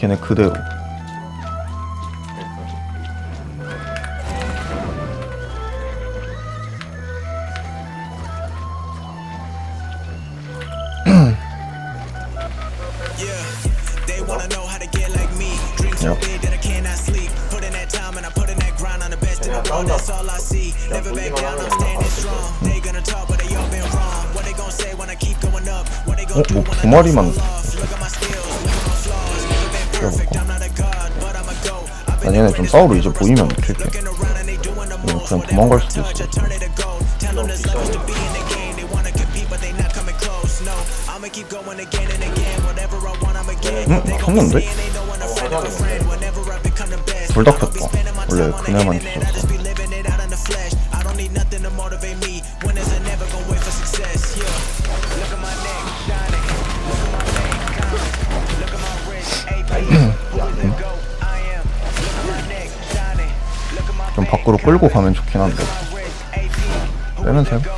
걔네 그대로 어? 뭐 두 마리만 Been 아니 얘네 좀 싸우러 이제 보이면 most. 그냥 도망갈 수도 있어 be in the game. They wanna compete, 밖으로 끌고 가면 좋긴 한데 빼면서 해볼게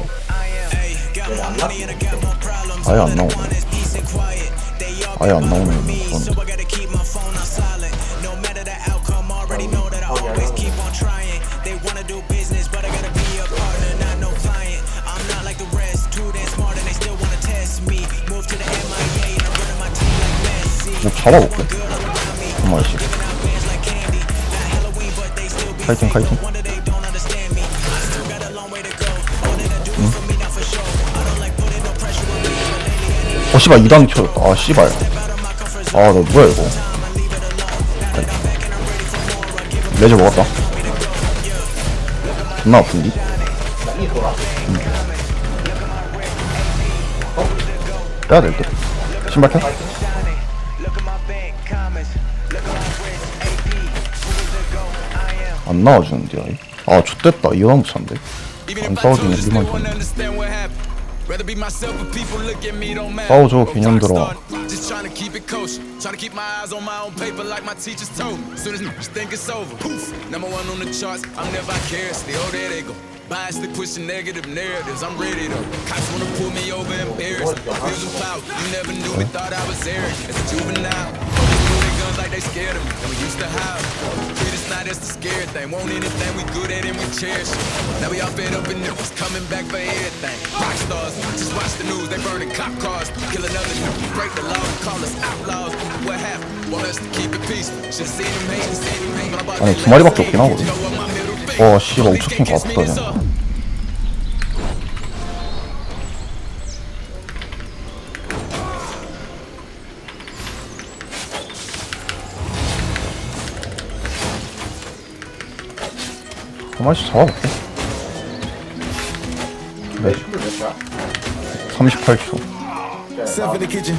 아예 안 나오네 아예 안 나오네 Messi. 뭐 잡아볼게 한 마리 but lately 어 씨발 2단 쳐졌다 아 씨발 아나 뭐야 이거 레저 먹었다 존나 아픈디? 응. 빼야 될듯 신발 켜? 안 나와주는데 아이 아 이거나 붙였는데 Even 안. 싸워줘, my eyes on my own paper like my teachers told me. Soon as niggas think it's over, poof, number one on the charts. I'm never vicariously, oh there they go. Biasly pushing negative narratives. I'm ready though. Cops wanna pull me over, embarrassed. Abuse of power. You never knew me, thought I was arrogant. As a juvenile, police pull their guns like they scared of me. And we used to hide. Us not as the scary thing. Want anything we good at and we cherish it. Now we all fed up and niggas coming back for everything. Rock stars, just watch the news. They burning cop cars. Kill another nigga. Break the law and call us outlaws. What happened? Want us to keep it peaceful. Should've seen him hating, seen him hating. 아니, 두 마리밖에 없긴 하거든. 와 씨발 Police 우측 can't 킹 this 그냥 한 마리씩 잡아볼게 네 38초 Self in the kitchen.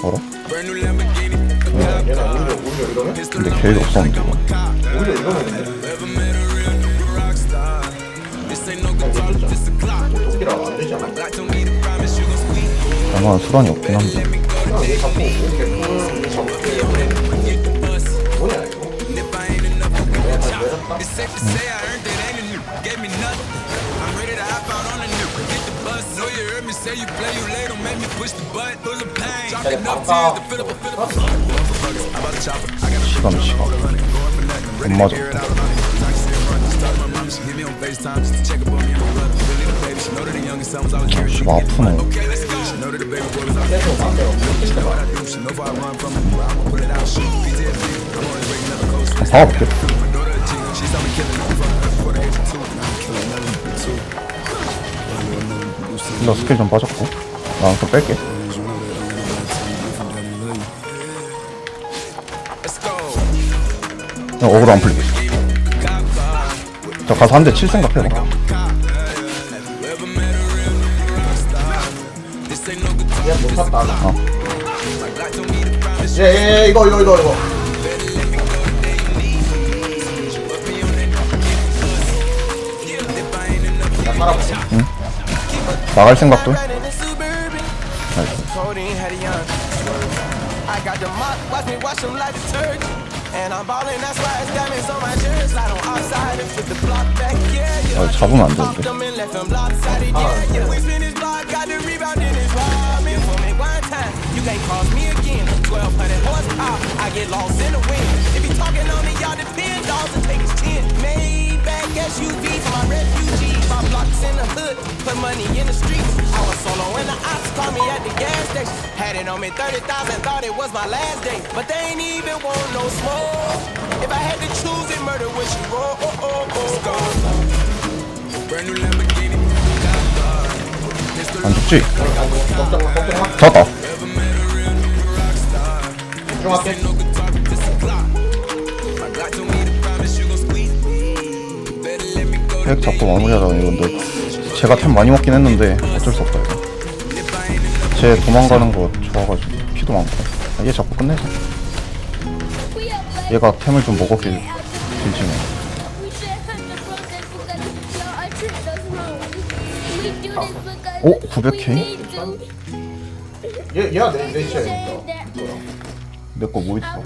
뭐라? 근데 계획이 없었는데 이거. 양호한 수단이 없긴 한데 It's safe to say I earned it, ain't it? Gave me nothing. I'm ready to hop out on the new. Get the bus. Know you heard me say you play you late. Don't make me push the button. Full of pain. Tears to fill up a fill up. I'm about to chop it. I got a shot. Going for to hear it out She hit me on FaceTime just to check up on me and my brother. Really the baby. She know that the youngest son was always here. She Okay, let's go. She know that the baby boy was out. She know what I do. She know I run from. I'm gonna pull it out. PTSD. I'm breaking up coast. 아볼게 My daughter a G. She saw me killing it from her before the age of two. Now I'm killing another two. 힐러 스킬 좀 빠졌고 나는 또 뺄게 Let's go. 그냥 어그로 안 풀리고 있어 저 가서 한 대 칠 생각해봐 told me to promise you. 예예 이거 이거 이거 이거 나갈 생각도 아, 잡으면 안 되는데 I get lost in the wind. If he talking on it, y'all depend, dolls and take his chin. Made SUV for my refugee. My blocks in the hood, put money in the streets. I was solo and the ops called me at the gas station. Had it on me 30,000, thought it was my last day. But they ain't even want no smoke. If I had to choose it, murder would you roll? Oh, oh, oh, oh. Brand new Lamborghini. 안 죽지? 잡았다. 핵 잡고 마무리하자는 이건데 제가 템 많이 먹긴 했는데 어쩔 수 없다. 이거 쟤 도망가는 거 좋아가지고 피도 많고. 아, 얘 잡고 끝내자. 얘가 템을 좀 먹었길 빌지네. 오, 900K? 얘 얘가 내내거뭐 있어?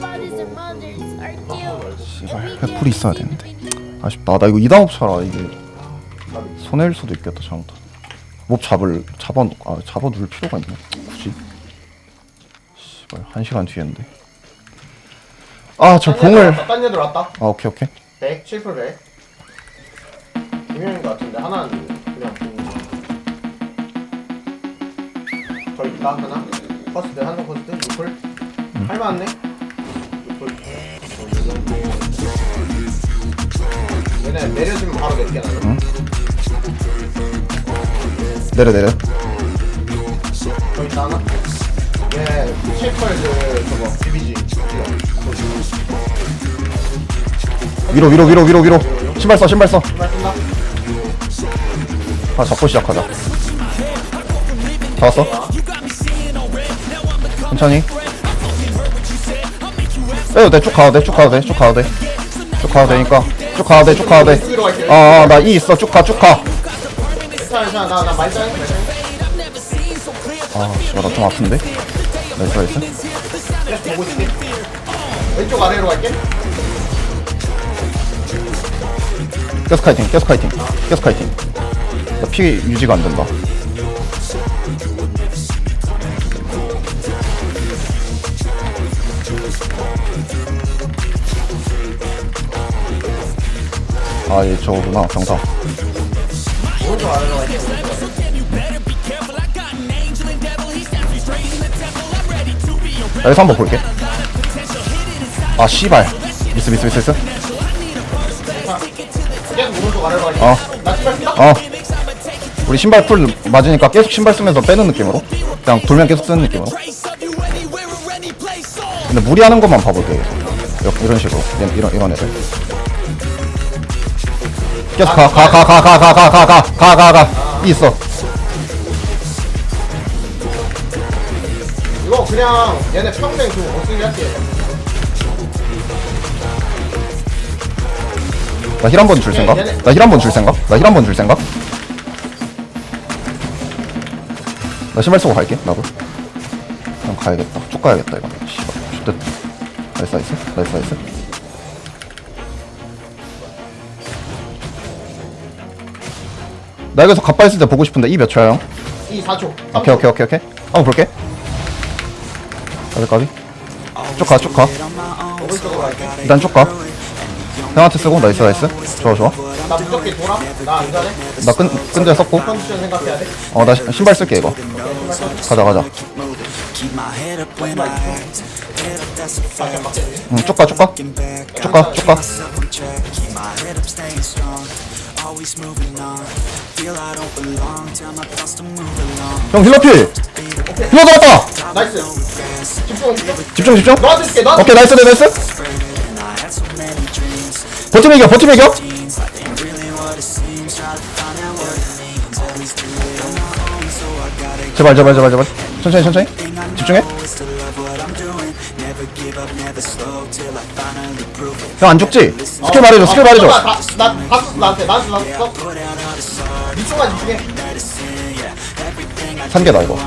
씨발 횃불이 있어야 되는데 아쉽다. 나 이거 이단 업 차라 이게 손해일 수도 있겠다 잘못하면 몹 잡을 잡아 아 잡아 둘 필요가 있나? 굳이? 씨발 한 시간 뒤인데. 아 저 봉을 딴 애들 왔다. 아 오케이 오케이. 100 7풀 100 김현인 것 같은데 하나는 그냥 빈저 있다 하나? 퍼스트 한정 퍼스트? 6풀? 할만하네? 6풀 얘네 내려주면 바로 몇 개나. 응? 내려 내려. 저 있다 하나? 얘그 저거 비비지. 위로 위로 위로 위로 위로. 신발 써 신발 써아 정말 끝나? 잡고 시작하자. 잡았어? 천천히. 돼쭉 가도 돼쭉 가도 돼쭉 가도 돼쭉 가도 되니까 쭉 돼쭉 가도 돼아나 이 있어 쭉 가 쭉 가 괜찮아 괜찮아 나 나 많이 짜는 거 아, 씨발, 나좀 아픈데? 나이스, 나이스. 계속 보고 있을게 왼쪽 아래로 갈게 계속 카이팅, 계속 카이팅, 계속 카이팅. 나 피 유지가 안 된다. 아, 얘 저거구나, 병사. 오른쪽 아래로 갈게 여기서 한번 볼게. 아, 씨발. 미스, 미스, 미스, 미스. 계속 갈게 어. 어. 우리 신발 풀 맞으니까 계속 신발 쓰면서 빼는 느낌으로. 그냥 돌면 계속 쓰는 느낌으로. 근데 무리하는 것만 봐볼게 계속. 이런 식으로. 이런, 이런 애들. 계속 가, 가, 가, 가, 가, 가, 가, 가, 가, 가, 가, 가. 이 있어. 이거 그냥 얘네 평생 좀 못쓰게 할게 나 힐 한 번 줄 생각? 나 힐 한 번 줄 생각? 나 힐 한 번 줄 생각? 나 신발 쓰고 갈게, 나도. 그냥 가야겠다. 쭉 가야겠다, 이거. 씨발, 좋됐 나이스, 나이스, 나이스, 나이스. 나 여기서 갑바 있을 때 보고 싶은데, 이 몇 초야, 형? 이 4초 오케이, 오케이, 오케이, 오케이. 한번 볼게. 까비, 까비. 쭉 가, 쭉 가. 오른쪽으로 갈게 일단 쭉 가. 형한테 쓰고, 나이스, 나이스. 좋아, 좋아. 나 무조건 돌아 나안 가네 나 끈, 끈제 썼고. 컨디션 생각해야 돼 어, 나 시- 신발 쓸게, 이거. 가자, 가자. 응, 쭉 가, 쭉 가. 쭉 가, 쭉 가. 형, 힐러필! 힐러 잡았다! 나이스 집중 집중, 집중. 너한테 줄게 너한테 오케이, 나이스, 나이스. 버티면 이겨, 버티면 이겨. 제발, 제발, 제발, 제발. 천천히, 천천히. 집중해. 형, 안 죽지? 스킬 말해줘, 스킬 말해줘. 나나 봤어 나한테 나한테 나한테 미충만 집중해 3개다, 이거.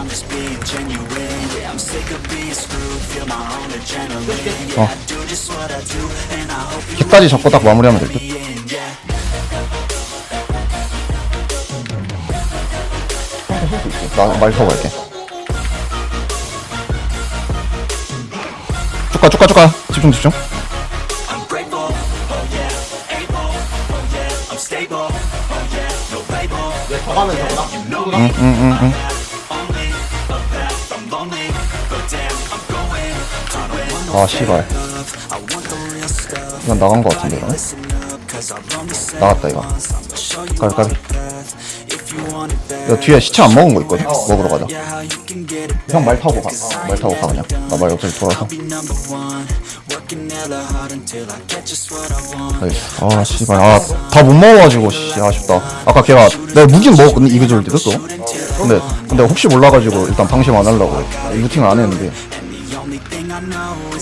어. 깃까지 잡고 딱 마무리하면 될 듯. 나 마이크 갈게. 쭉가, 쭉가, 쭉가. 집중, 집중. 저거다. 저거다. 응응 응 아 씨발 이건 나간 거 같은데 이거는 나갔다 이거 가비 가비 야 뒤에 시체 안 먹은 거 있거든? 먹으러 가자. 형 말 타고 가. 말 타고 가 그냥. 나말 옆에 돌아서. 나이스 아 씨발. 아다 못 먹어가지고 씨 아쉽다. 아까 걔가 내가 무기는 먹었거든 이그졸 때도 근데 근데 혹시 몰라가지고 일단 방심 안 하려고. 루팅을 안 했는데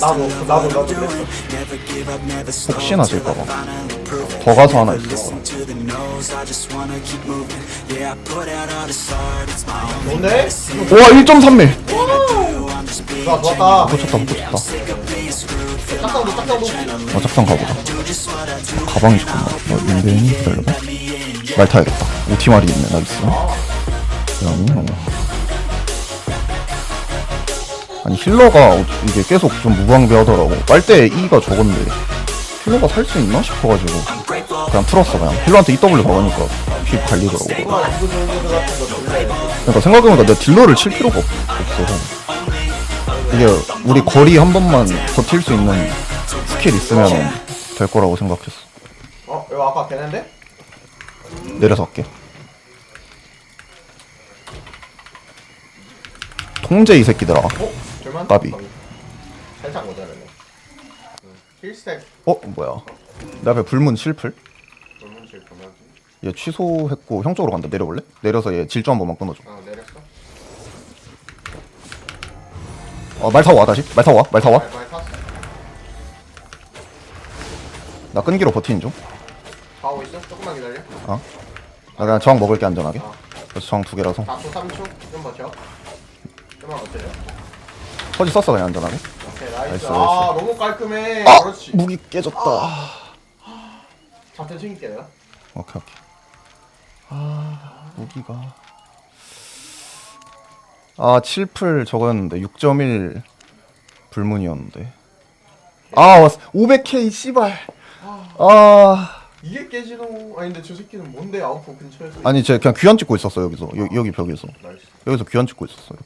나도 나도 나도 그랬어. 혹시나 질까봐. 더 가서 하나 있어 뭔데? 와 1.3밀 좋아 좋았다. 붙였다. 붙였다 짝상도 짝상도. 어 짝상 가보자. 가방이 좋구나 어 인벤이 기다려봐. 말 타야겠다. 오티말이 있네. 나이스 그다음에 어. 아니 힐러가 어- 이게 계속 좀 무방비하더라고. 빨대 E가 적은데 힐러가 살 수 있나 싶어가지고 그냥 풀었어 그냥. 힐러한테 EW 박으니까 피 갈리더라고. 그러니까 생각해보니까 내가 딜러를 칠 필요가 없, 없어서. 이게 우리 거리 한 번만 버틸 수 있는 스킬 있으면 될 거라고 생각했어. 어 이거 아까 걔네인데? 내려서 할게. 통제 이 새끼들아. 어? 줄만? 까비. 살짝 모자라네. 힐스택 어 뭐야 내 앞에 불문 실플 불문실 보면 얘 취소했고 형 쪽으로 간다 내려볼래? 내려서 얘 질주 한 번만 끊어줘 어 내렸어. 어말 타고 와 다시 말 타고 와 말 타고 말 탔어. 와나 끈기로 버티는 중 가고 있어. 조금만 기다려. 어? 나 그냥 저항 먹을게 안전하게 그래서 저항 두 개라서 4초 3초 좀 버텨. 좀만 버텨요. 터지 썼어 그냥 안전하게? 오케이 나이스. 나이스, 아 너무 깔끔해. 아! 그렇지. 무기 깨졌다. 자태 챙길게요. 오케이 오케이. 아 무기가. 아 7풀 저거였는데 6.1 불문이었는데. 아 500K 씨발. 아. 이게 깨지노? 아니 근데 저 새끼는 뭔데 아웃포 근처에서? 아니 제가 그냥 귀환 찍고 있었어 여기서. 여, 여기 벽에서. 나이스. 여기서 귀환 찍고 있었어요